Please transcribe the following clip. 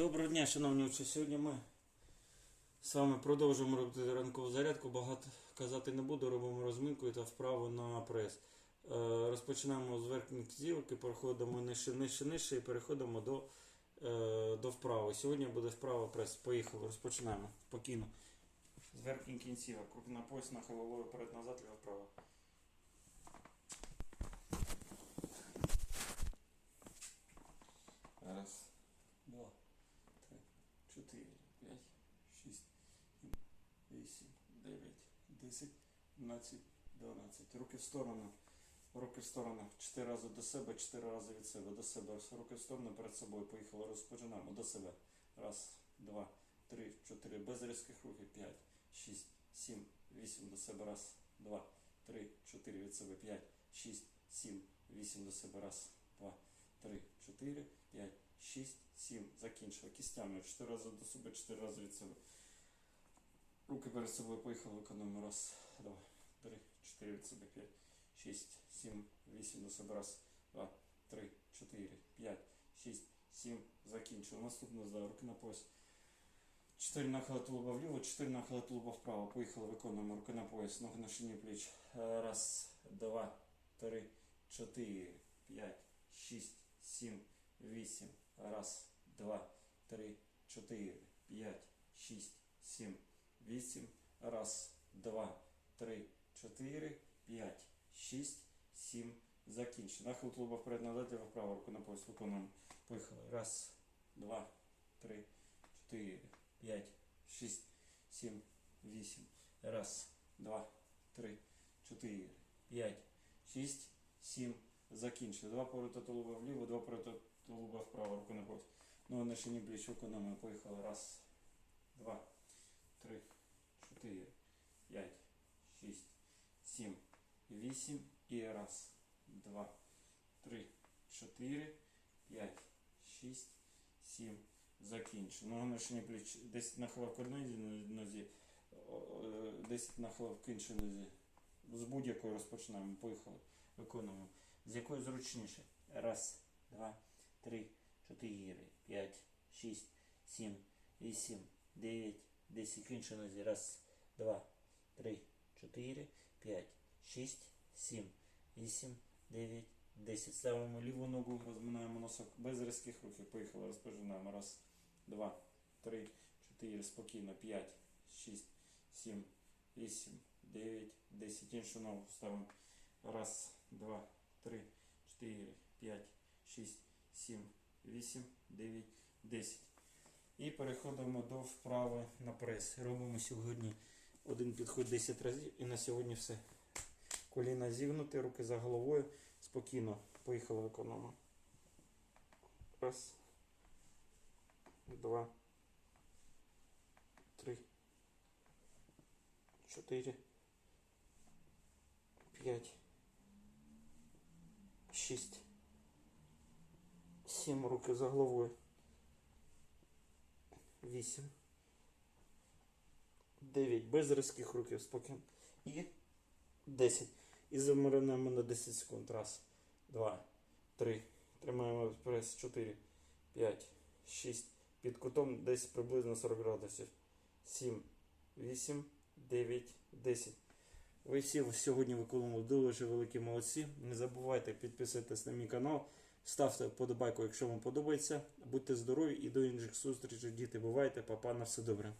Доброго дня, шановні учні. Сьогодні ми з вами продовжуємо робити ранкову зарядку. Багато казати не буду, робимо розминку та вправу на прес. Е, Розпочинаємо з верхніх і переходимо нижче, нижче, нижче і переходимо до, е, до вправи. Сьогодні буде вправа прес. Поїхали, розпочинаємо. Спокійно. З верхніх кінцівок. Руки на пояс, нахил головою вперед-назад, ліво вправо. 4, 5, 6, 8, 9, 10, 11, 12. Руки в сторону. Руки в сторону. 4 рази до себе, чотири рази від себе. До себе. Руки в сторону перед собою. Поїхали. Розпочинаємо. До себе. Раз, два, три, чотири. Без різких рухів. 5, 6, 7, 8. До себе. Раз, два, три, чотири. Від себе. 5, 6, 7, 8. До себе. Раз, два, три, чотири, п'ять. 6, 7, закінчили. Кістями 4 рази до себе, 4 рази від себе. Руки перед собою поїхали, виконуємо. Раз, два, три, 4 від себе, 5, 6, 7, 8 до себе. Раз, два, три, 4, 5, 6, 7, закінчили. Наступне здаю. Руки на пояс. 4 нахили тулуба вліво, 4 нахили тулуба вправо. Поїхали, виконуємо. Руки на пояс, ноги на шині пліч. Е, Раз, два, три, 4, 5, 6, 7, 8. Раз, два, три, чотири, п'ять, шість, сім, вісім. Раз, два, три, чотири, п'ять, шість, сім. Закінчено. Нахил клуба вперед назад, ліво вправо, руку на пояс виконуємо. Поїхали. Раз, два, три, чотири, п'ять, шість, сім, вісім. Раз, два, три, чотири, п'ять, шість, сім. Закінчили. Два поворота тулуба вліво, два поворота тулуба вправо, руку на пояс. Ну, на шині пліч виконуємо. Поїхали. Раз, два, три, чотири, п'ять, шість, сім, вісім. І раз, два, три, чотири, п'ять, шість, сім. Закінчили. Ну, на шині пліч 10 нахилок в одній нозі, 10 нахилок в іншій нозі. З будь-якої розпочинаємо. Поїхали. Виконуємо. З якої зручніше? Раз, два, три, чотири, п'ять, шість, сім, вісім, дев'ять, десять. В іншій нозі. Раз, два, три, чотири, п'ять, шість, сім, вісім, дев'ять, десять. Ставимо ліву ногу, розминаємо носок без різких рухів. Поїхали, розпочинаємо. Раз, два, три, чотири, спокійно, п'ять, шість, сім, вісім, дев'ять, десять. Іншу ногу ставимо. Раз, два, три, чотири, п'ять, шість, сім, вісім, дев'ять, десять. І переходимо до вправи на прес. Робимо сьогодні один підход 10 разів і на сьогодні все. Коліна зігнуті, руки за головою. Спокійно. Поїхали виконуємо. Раз. Два. Три. Чотири. П'ять. Шість. Сім руки за головою. Вісім. Дев'ять. Без різких руків спокійно. І десять. І замираємо на 10 секунд. Раз, два, три. Тримаємо прес. Чотири, п'ять, шість. Під кутом десь приблизно 40 градусів. Сім, вісім, дев'ять, десять. Ви всі сьогодні виконували дуже великі молодці. Не забувайте підписатись на мій канал, ставте вподобайку, якщо вам подобається. Будьте здорові і до інших зустрічей, діти. Бувайте, папа, на все добре.